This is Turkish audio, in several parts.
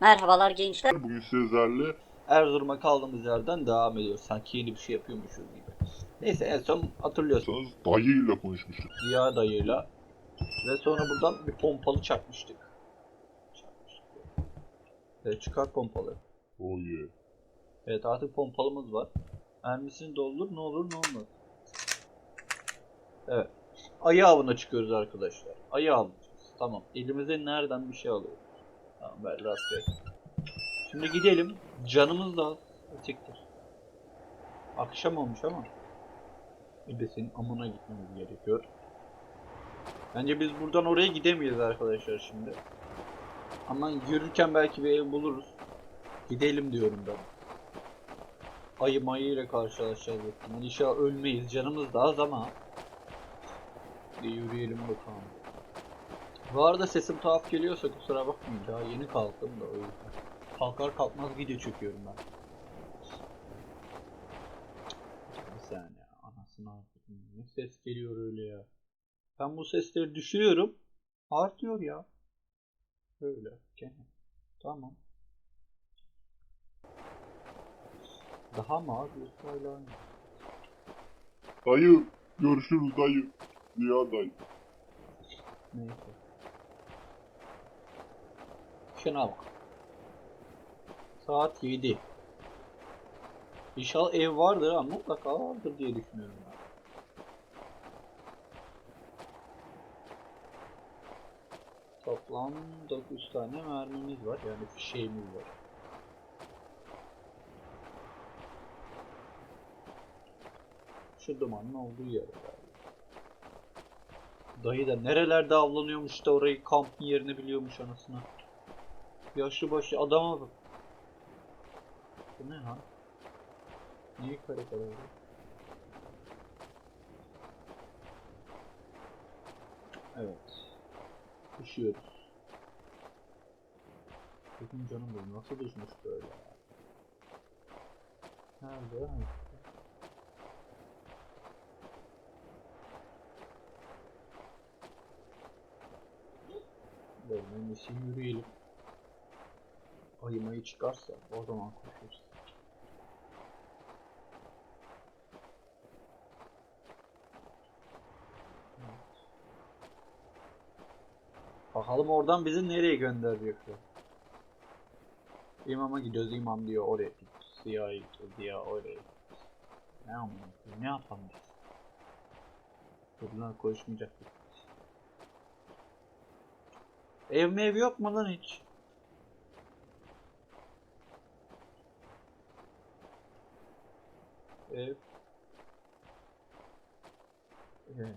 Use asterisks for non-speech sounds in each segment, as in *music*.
Merhabalar gençler. Bugün sizlerle Erzurum'a kaldığımız yerden devam ediyoruz. Sanki yeni bir şey yapıyormuşuz gibi. Neyse en son hatırlıyorsunuz dayıyla konuşmuştuk. Ziya dayıyla. Ve sonra buradan bir pompalı çakmıştık. Çakmıştık. Evet çıkar pompalı. Oh yeah. Evet artık pompalımız var. Mermisini doldur ne olur ne olmaz. Evet. Ayı avına çıkıyoruz arkadaşlar. Ayı avlayacağız. Tamam. Elimize nereden bir şey alıyoruz. Tamam ben rastgele. Şimdi gidelim. Canımız da az. Siktir. Akşam olmuş ama. İbesenin amına gitmemiz gerekiyor. Bence biz buradan oraya gidemeyiz arkadaşlar şimdi. Ama yürürken belki bir ev buluruz. Gidelim diyorum ben. Ayı mayı ile karşılaşacağız muhtemelen. İnşallah ölmeyiz. Canımız da az ama. Bir yürüyelim bakalım. Bu arada sesim tuhaf geliyorsa kusura bakmayın. Daha yeni kalktım da o yüzden. Kalkar kalkmaz video çekiyorum ben. Bir saniye. Anasını artık. Ne ses geliyor öyle ya. Ben bu sesleri düşürüyorum. Artıyor ya. Böyle. Gene. Tamam. Daha mı yoksa hala aynı? Dayı görüşürüz dayı. Ziya dayı. Neyse. Şuna bak. Saat 7. İnşallah ev vardır ama mutlaka vardır diye düşünüyorum ben. Toplam 9 tane mermimiz var yani fişeğimiz var. Şu dumanın olduğu yer herhalde. Dayı da nerelerde avlanıyormuş da orayı kampın yerini biliyormuş anasına. Yaşlı başı adama bak. Bu ne lan? Niye kare kare oldu? Evet. Düşüyoruz. Bakın canım benim nasıl düşmüş böyle ya? Nerede? Ha. Böyle en iyisi yürüyelim. Ayımayı çıkarsa o zaman. Evet. Bakalım oradan bizi nereye gönderecekler. İmama gidiyoruz imam diyor oraya git. Siyah gidiyor diyor oraya git. Ne yapalım? Ne yapalım biz? Bunlar konuşmayacaktık. Ev mev yok mu lan hiç? Ev. Ev.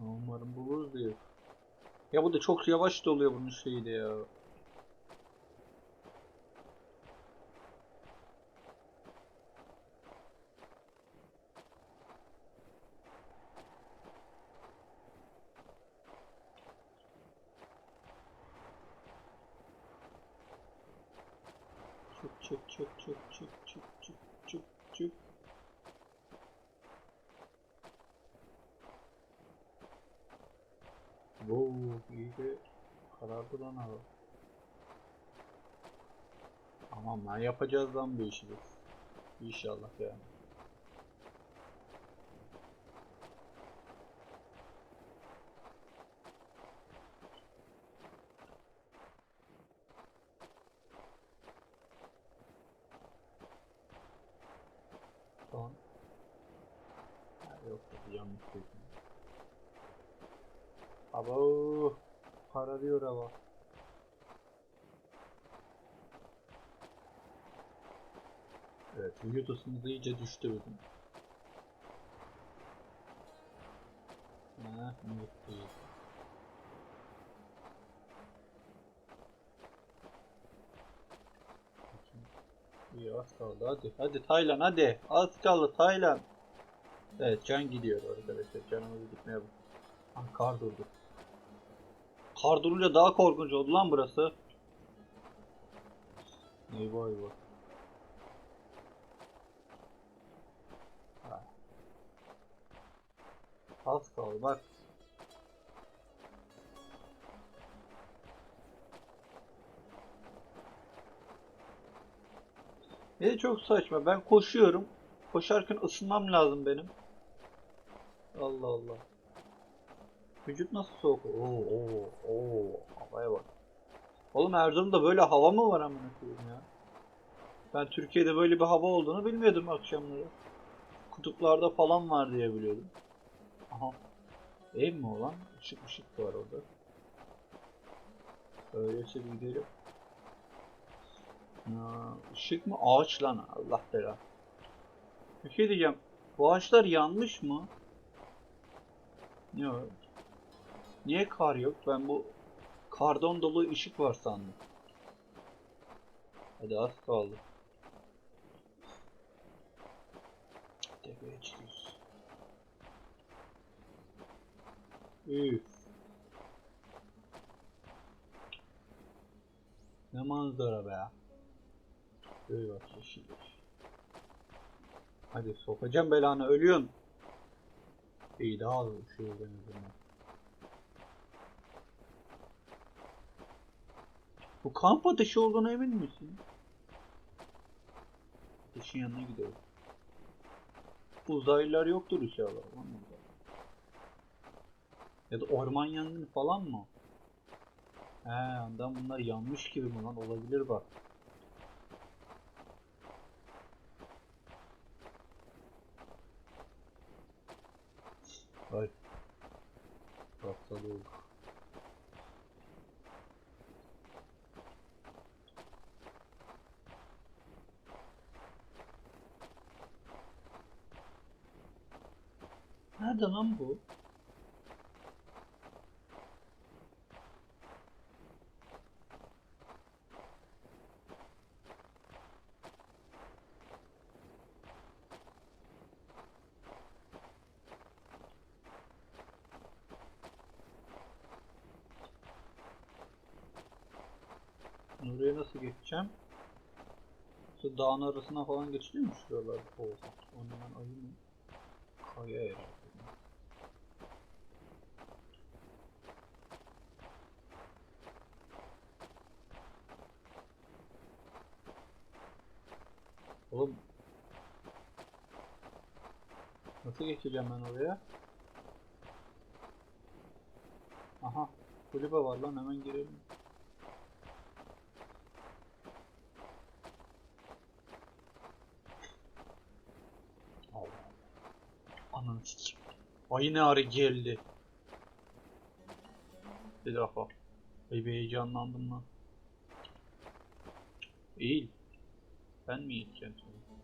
Umarım buluruz diyor. Ya bu da çok yavaş doluyor bunun şeyi de ya. Çık çık çık çık çık çık çık çık çık. Wow, iyice karardı lan hava. Aman lan yapacağız lan bu işi biz. İnşallah yani. Son. Ha, yok yok yanlış duydum. Abo kararıyor hava. Evet ısımız iyice düştü bizim. Ha, mutluyuz. İyi az kaldı hadi hadi Taylan hadi az kaldı Taylan. Evet can gidiyor arkadaşlar canımız gitmeye bak. Ah, kar durdu. Kar durunca daha korkunç oldu lan burası. Eyvah eyvah. Alt kal bak. Çok saçma. Ben koşuyorum. Koşarken ısınmam lazım benim. Allah Allah. Vücut nasıl soğuk? Oo oo oo. Havaya bak. Oğlum Erzurum'da böyle hava mı var amına koyayım ya? Ben Türkiye'de böyle bir hava olduğunu bilmiyordum akşamları. Kutuplarda falan var diye biliyordum. Aha. Ev mi olan? Işık ışık var orada. Öyleyse bir gidelim. Ya, ışık mı? Ağaç lan. Allah bela. Bir şey diyeceğim. Bu ağaçlar yanmış mı? Yok. Niye kar yok? Ben bu kardan dolu ışık var sandım. Hadi az kaldı. Tepeye çıkıyoruz. Ne manzara be. Böyle bak yeşil. Hadi sokacağım belanı ölüyorsun. İyi daha az şey en azından. Bu kamp ateşi olduğuna emin misin? Ateşin yanına gidiyorum. Uzaylılar yoktur inşallah. anladım. Ya da orman yangını falan mı? He, ondan bunlar yanmış gibi mi lan? Olabilir bak. Ay. Hastalık. Nerede lan bu? Oraya nasıl geçeceğim? Şu dağın arasına falan geçiliyor mu şuralarda? Oha. Onu ben ayı mı? Kaya herhalde. Oğlum. Nasıl geçeceğim ben oraya? Aha. Kulübe var lan hemen girelim. Allah Allah. Ananı sikeyim. Ay ne arı geldi. Bir dakika. Ay bir heyecanlandım lan. Eğil. Ben mi yiyeceğim seni?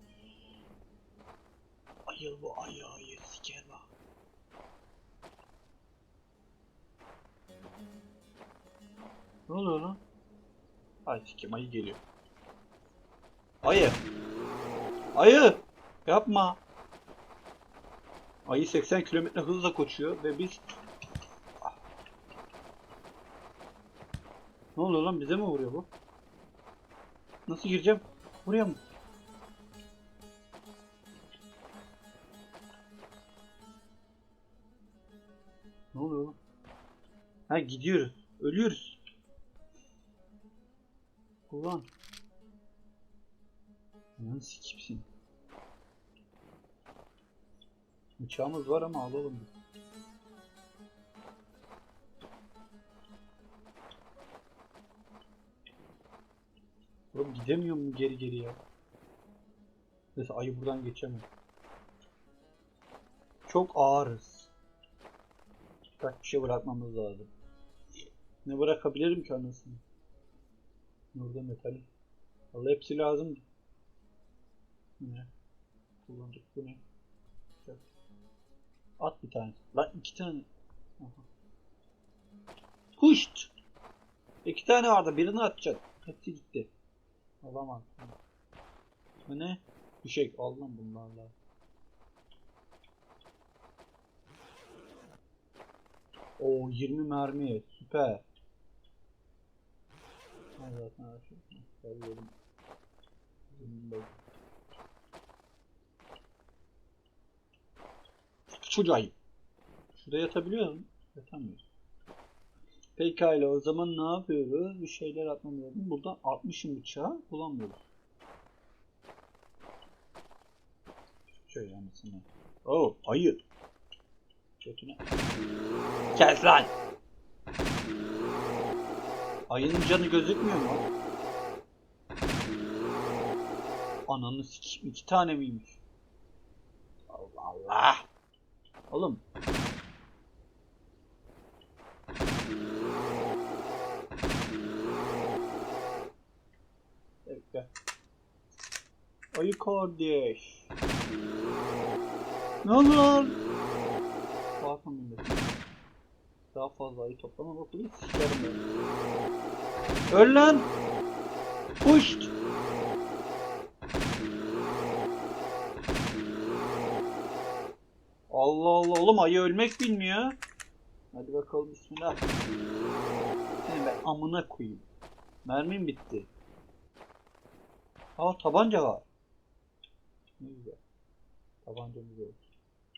Ayıl bu ayı ayı siker bak. Ne oluyor lan? Ay sikim ayı geliyor. Ayı. Ayı. Yapma. Ayı 80 kilometre hızla koşuyor ve biz... Ne oluyor lan bize mi vuruyor bu? Nasıl gireceğim? Buraya mı? Ne oluyor? Ha gidiyoruz. Ölüyoruz. Ulan. Lan sikipsin. Bıçağımız var ama alalım. Oğlum gidemiyor mu geri geri ya? Neyse ayı buradan geçemem. Çok ağırız. Kaç bir şey bırakmamız lazım. Ne bırakabilirim ki anasını? Burada metal. Vallahi hepsi lazım. Ne? Kullandık bu ne? At bir tane. Lan iki tane. Huşt. İki tane vardı. Birini atacaksın. Hepsi gitti. Alamam. Bu ne? Düşek. Aldım bunlarla. O 20 mermi. Süper. Ben zaten açıyorum. Seviyorum. 25. Şurayı. Şuraya yatabiliyor muyum? Yatamıyorum. Pekala o zaman ne yapıyoruz? Bir şeyler atmam lazım. Buradan atmışım bıçağı. Bulamıyorum. Şöyle anasını. Oo oh, ayı. Götüne. Kes lan. Ayının canı gözükmüyor mu? Ananı sikim. iki tane miymiş? Allah Allah. Oğlum. Bekle. Ayı kardeş. Ne lan? Bakın millet. Daha fazla ayı toplama bakayım sikerim ben. Öl lan! Puşt! Allah Allah oğlum ayı ölmek bilmiyor. Hadi bakalım bismillah. Seni ben amına koyayım. Mermim bitti. Aa tabanca var. Ne güzel. Tabancamız yok.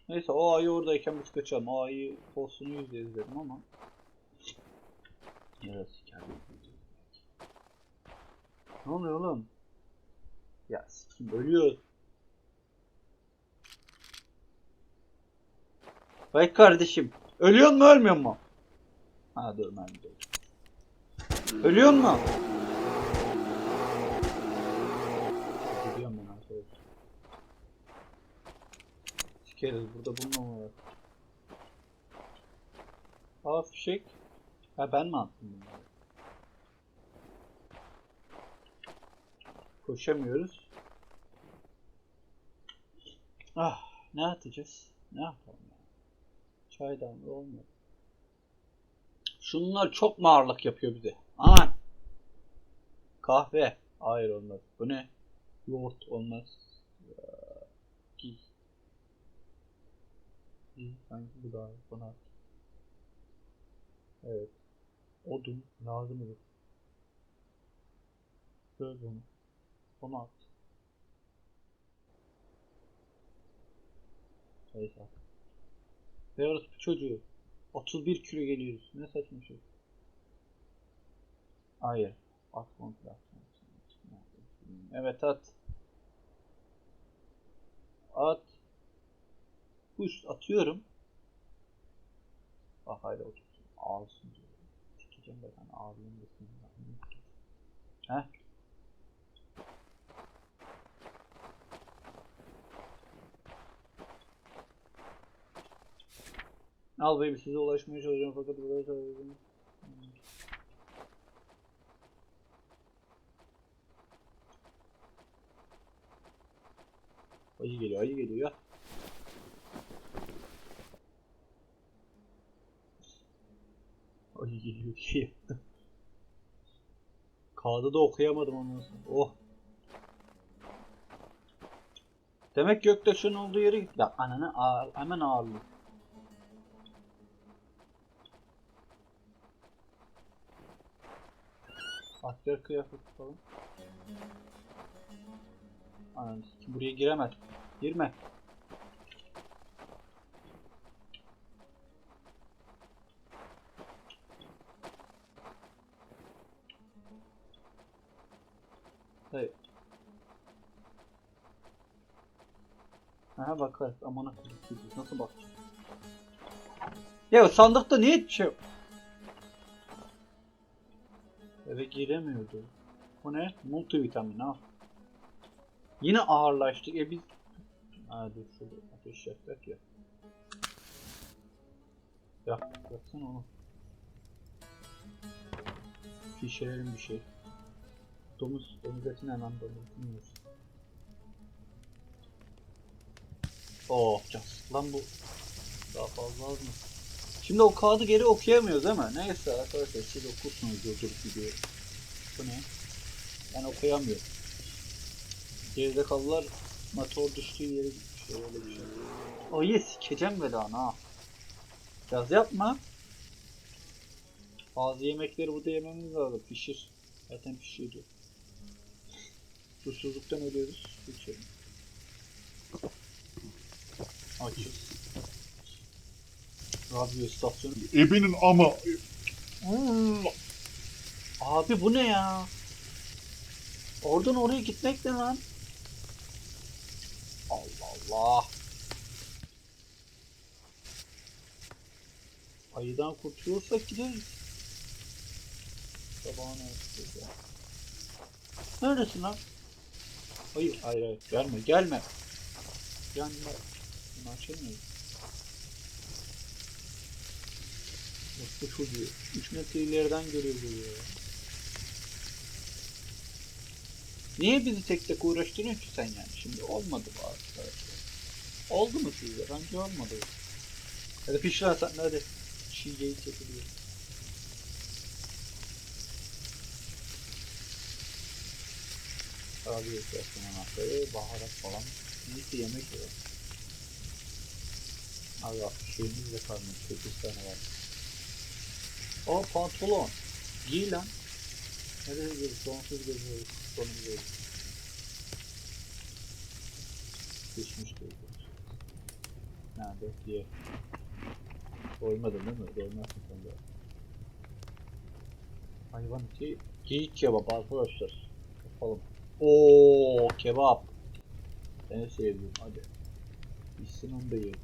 Neyse o ayı oradayken biz kaçalım. O ayı postunu yüzde izledim ama. Evet sikerdim. Ne oluyor oğlum? Ya sikim ölüyor. Vay kardeşim. Ölüyor mu ölmüyor mu? Ha dur ben. Ölüyor mu? Gidiyorum ben arkadaşlar. Sikeriz burada bununla var. Aa fişek. Ha ben mi attım bunları? Koşamıyoruz. Ah ne atacağız? Ne yapalım ya? Çaydan olmuyor. Şunlar çok mu ağırlık yapıyor bize? Aman! Kahve. Hayır olmaz. Bu ne? Yoğurt olmaz. Giy. Giy. Sanki bu daha iyi. Buna at. Evet. Odun lazım olur. Göz onu. Onu at. Neyse. Beyaz bir çocuğu. 31 kilo geliyoruz. Ne saçma şey. Hayır. At kontrol. Evet at. At. Kuş atıyorum. Bak hayır otursun. Ağzını. Sikeceğim de ben ağzını Heh. Al baby size ulaşmaya çalışıyorum fakat buraya çalışıyorum. Ayı geliyor, ayı geliyor. Ayı geliyor *laughs* şey yaptım. Kağıdı da okuyamadım ondan sonra. Oh. Demek göktaşın olduğu yere git. Ya ananı ağır, hemen ağırlıyor. Asker kıyafet falan. Sikim, buraya giremez. Girme. Hayır. Aha bak bak koyayım nasıl bak. Ya sandıkta niye şey? Eve giremiyordu. Bu ne? Multivitamin ha. Yine ağırlaştık. E biz... Dur şurada ateş yakacak ya. Yak, yaksana onu. Pişirelim bir şey. Domuz, domuz eti ne lan domuz. Oh cas. Lan bu daha fazla az mı? Şimdi o kağıdı geri okuyamıyoruz mi? Neyse arkadaşlar siz okursunuz durdurup videoyu. Bu ne? Ben okuyamıyorum. Geride kalılar motor düştüğü yere gitmiş. Öyle bir şey. Ayı sikeceğim belanı ha. Gaz yapma. Bazı yemekleri burada yememiz lazım. Pişir. Zaten pişiyordu. Susuzluktan ölüyoruz. İçelim. Açız. Radyo istasyonu. Ebenin ama. Abi bu ne ya? Oradan oraya gitmek ne lan? Allah Allah. Allah. Ayıdan kurtulursak gideriz. Sabahın ertesi ya. Neredesin lan? Hayır, hayır, hayır. Gelme, gelme. Gelme. Bunu açamıyorum. Bak bu çocuğu. 3 metre ileriden görüyor bu ya. Niye bizi tek tek uğraştırıyorsun ki sen yani? Şimdi olmadı bu arkadaşlar. Oldu mu sizce? Bence olmadı. Hadi pişler sen de hadi. Çiğceyi çekiliyor. Abi yapıyorsun anahtarı, baharat falan. Neyse yemek. Abi bak şeyimiz de kalmış. 8 tane var. Aa pantolon. Giy lan. Nereye gidiyoruz? Sonsuz geziyoruz. Sonumuz geziyoruz. Pişmiş geziyoruz. Nerede? Diye. Doymadın değil mi? Doymazsın sen de. Hayvan içi geyik kebap arkadaşlar. Yapalım. Oo kebap. En sevdiğim hadi. Bitsin onu da yiyelim.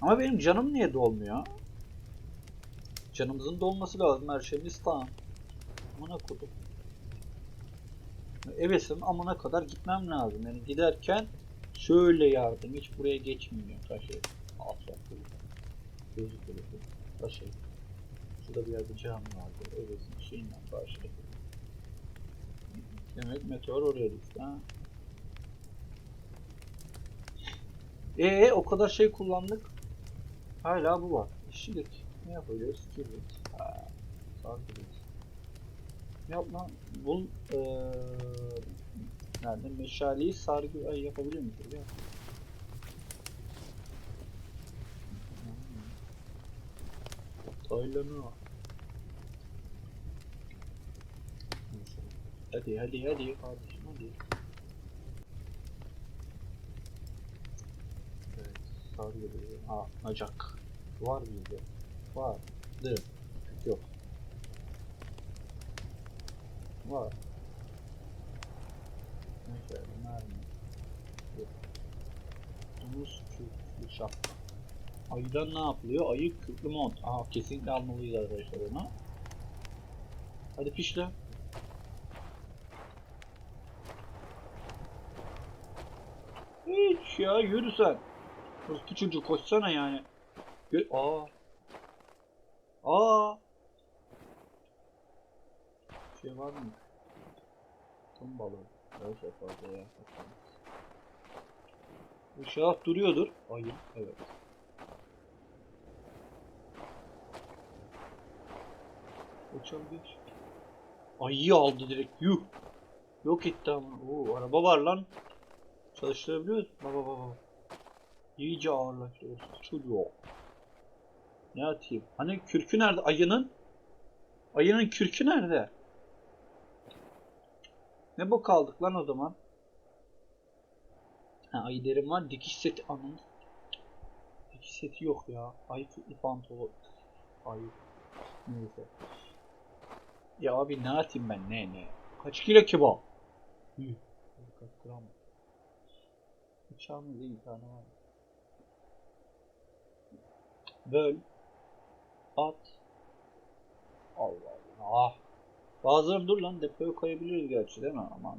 Ama benim canım niye dolmuyor? Canımızın dolması lazım her şeyimiz tamam. Amına kodum. Evesim amına kadar gitmem lazım. Yani giderken şöyle yardım hiç buraya geçmiyor taşı. Alçak Gözü kırıklı. Taşı. Şurada bir yerde cam vardı. Evesim şeyinden karşıda. Demek meteor oraya düştü ha. Ee o kadar şey kullandık. Hala bu var. İşçilik. Ne yapabiliyoruz? Kibrit. Ha, sarkıdık. Yapma. Bul eee nerede? Meşaleyi sargı ay yapabiliyor muyuz? Ya. Toylanu. Hadi hadi hadi kardeşim hadi. Evet, sargı diyor. Ha, acak. Var bizde. Var. Dı. Yok. Var. Neyse, mermi. Yok. Domuz kürklü şapka. Ayıdan ne yapılıyor? Ayı kürklü mont. Aha kesinlikle almalıyız arkadaşlar onu. Hadi pişle. Hiç ya yürü sen. Orospu çocuğu koşsana yani. Gö Aa. Aa. Şey var mı? Ton balığı. Evet çok fazla ya. İnşallah duruyordur. Ayı. Evet. Uçan bir. Ayıyı aldı direkt. Yuh. Yok etti ama. Oo araba var lan. Çalıştırabiliyoruz. Baba baba. İyice ağırlaştırıyoruz. Çocuğu. Ne atayım? Hani kürkü nerede? Ayının? Ayının kürkü nerede? Ne bok aldık lan o zaman? Ha ayı derim var. Dikiş seti anın. Dikiş seti yok ya. Ayı pantolon. Ayı. Neyse. Ya abi ne atayım ben ne ne? Kaç kilo kebap? Yuh. Kaç gram? Bıçağımız iyi tane var. Böl. At. Allah Allah. Bazıları dur lan depoya koyabiliriz gerçi değil mi? Aman.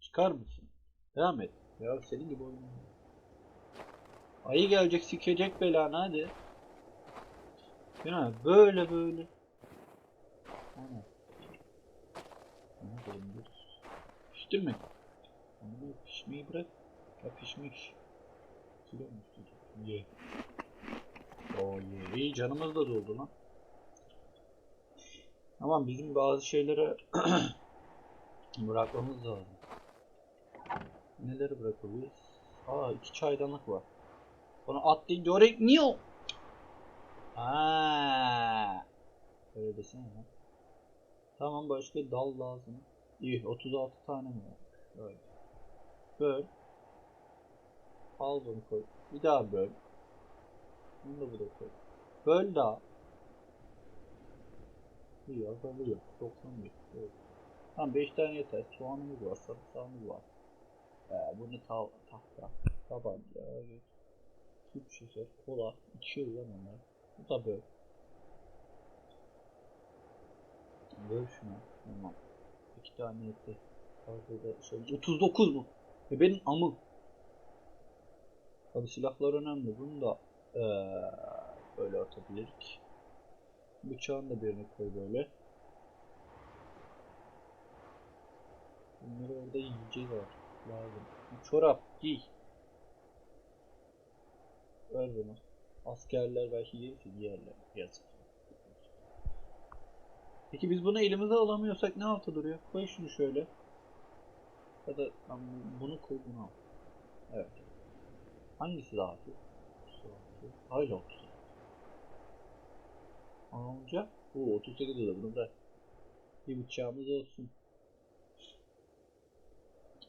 Çıkar mısın? Devam et. Ya senin gibi oyun. Ayı gelecek sikecek belanı hadi. Ya böyle böyle. Ana. Ana. Pişti mi? Onu pişmeyi bırak. Ya pişmiş. Ye. İyi canımız da doldu lan. Ama bizim bazı şeylere *clears throat* bırakmamız lazım. Neleri bırakabiliriz? Aa iki çaydanlık var. Onu atlayınca oraya niye o? Aa. Öyle desene lan. Tamam başka dal lazım. İyi 36 tane mi var? Böyle. Böl. Al bunu koy. Bir daha böl. Bunu da buraya koy. Böl daha. İyi azalıyor. 91. Evet. Tamam 5 tane yeter. Soğanımız var, sarımsağımız var. Ee, bu ne ta tahta, tabanca, tüp şişe, kola, içiyor lan onlar. Bu da böyle. Böyle şunu. Tamam. İki tane yeter. Fazla da şey. 39 mu? Ve benim amı. Tabi silahlar önemli. Bunu da eee böyle atabilirik. Bıçağını da birine koy böyle. Bunları orada yiyeceğiz artık. Lazım. Çorap giy. Ver bunu. Askerler belki gelirse giyerler. Yazık. Peki biz bunu elimize alamıyorsak ne altta duruyor? Koy şunu şöyle. Ya da bunu koy bunu al. Evet. Hangisi daha hafif? Hayla 30. Alınca bu 38 olur bunu bırak. Bir bıçağımız olsun.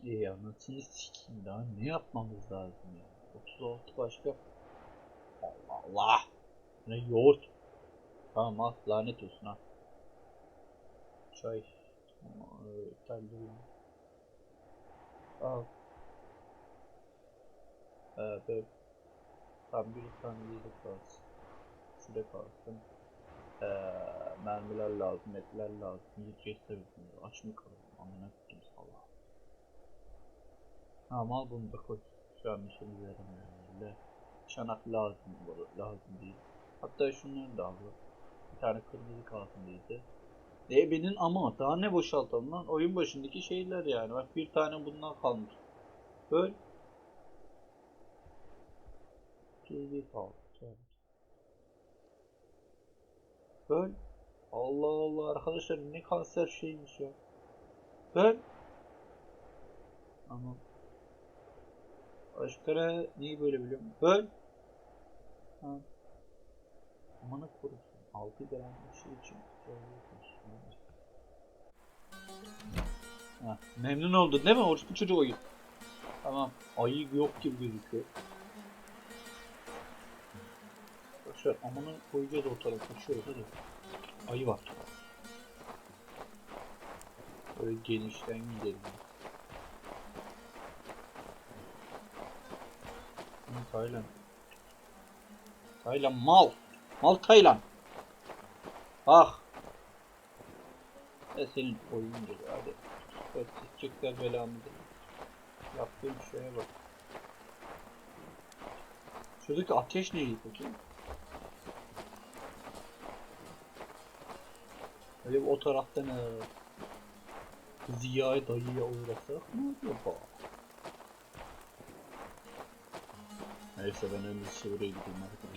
İyi anasını sikeyim daha ne yapmamız lazım ya. 36 başka. Allah Allah. Ne yoğurt. Tamam al lanet olsun ha. Çay. Terli Al. Evet, evet. Tam bir tane yiyecek kalsın. Şurada kalsın. Ee, mermiler lazım, etler lazım. Yiyeceğiz tabii bunu. Aç mı kalalım? Amına koyayım sallah. Tamam al bunu da koy. Şu an işimize yaramıyor herhalde. Çanak lazım, lazım değil. Hatta şunları da al. Bir tane kırmızı kalsın değildi. E benim ama daha ne boşaltalım lan? Oyun başındaki şeyler yani. Bak bir tane bundan kalmış. Böyle. TV kaldı. Böyle. Allah Allah arkadaşlar ne kanser şeymiş ya. Böyle. Ama Başka ne? Neyi böyle biliyorum? Böyle. Ha. Amına korusun. 6 gram bir şey için. Ha, memnun oldun değil mi? Orospu çocuğu oyun. Tamam. Ayı yok gibi gözüküyor. Boşver amına koyacağız o tarafa. Şöyle hadi. Ayı var. Böyle genişten gidelim. Hı, Taylan. Taylan mal. Mal Taylan. Ah. E senin oyun gibi hadi. Evet, çekler belamızı. Yaptığım şeye bak. Şuradaki ateş neydi peki? Öyle bir o tarafta ne? Ziya'ya dayıya uğrasak mı acaba? Neyse ben en iyisi buraya gideyim arkadaşlar.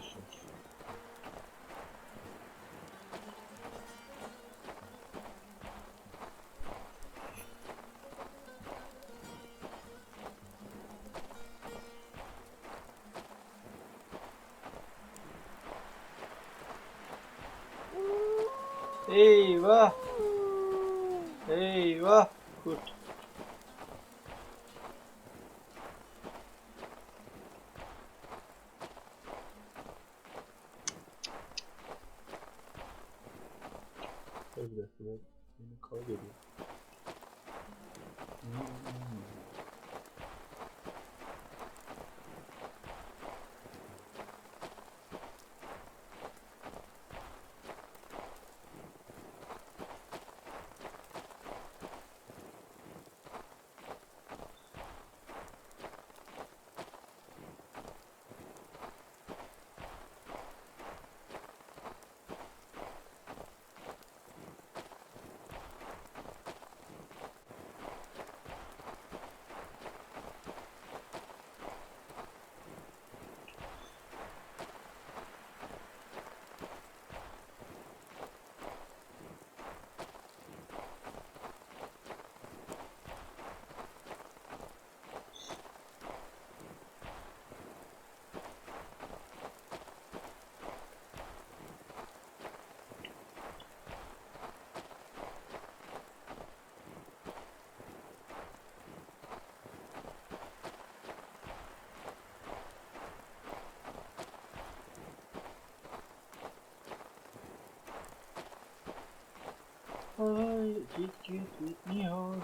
Ay git git gitmiyor.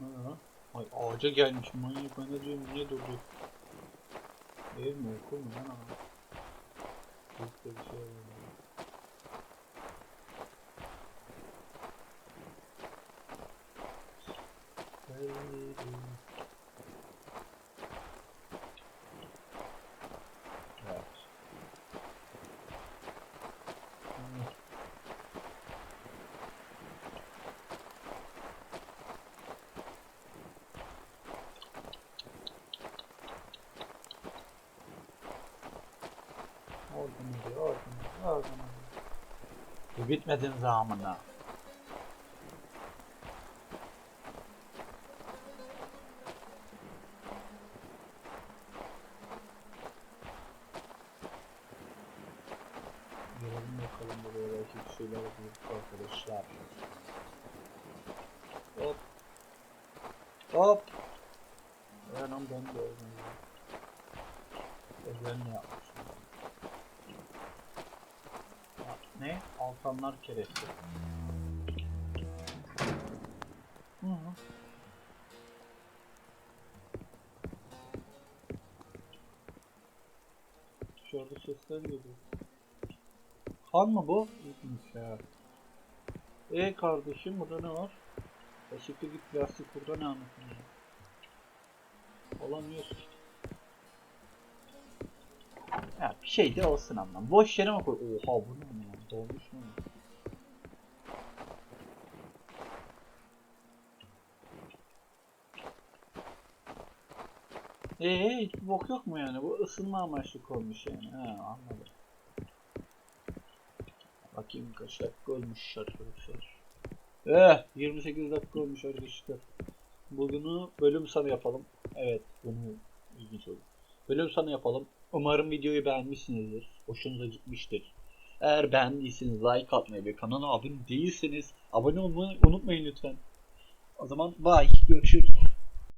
Ne lan? Ağaca gelmiş manyak de diyorum niye durdu? Ev mi okul mu lan abi? De bir şey var. ya. Evet. Evet. Oradan hadi, oradan hadi, oradan hadi. Bitmedin zamanla. Görelim bakalım buraya belki bir şeyler bulduk arkadaşlar. Hop. Hop. Anam ben de öldüm. Evren ne yapmışım? Ha, Ne? Keresi. Hı. Dışarıda sesler geliyor. Kan mı bu? İlginç ya. E kardeşim burada ne var? Eşikte git plastik burada ne anlatıyor? Olamıyorsun. Ya bir şey de olsun anlam. Boş yere mi koy? Oha bu ne ya? Dolmuş mu? Eee hiç bok yok mu yani? Bu ısınma amaçlı konmuş yani. He anladım. Bakayım kaç dakika olmuş arkadaşlar. Eh 28 dakika olmuş arkadaşlar. Bugünü bölüm sonu yapalım. Evet bunu ilginç oldu. Bölüm sonu yapalım. Umarım videoyu beğenmişsinizdir. Hoşunuza gitmiştir. Eğer beğendiyseniz like atmayı ve kanala abone değilseniz abone olmayı unutmayın lütfen. O zaman bye. Görüşürüz.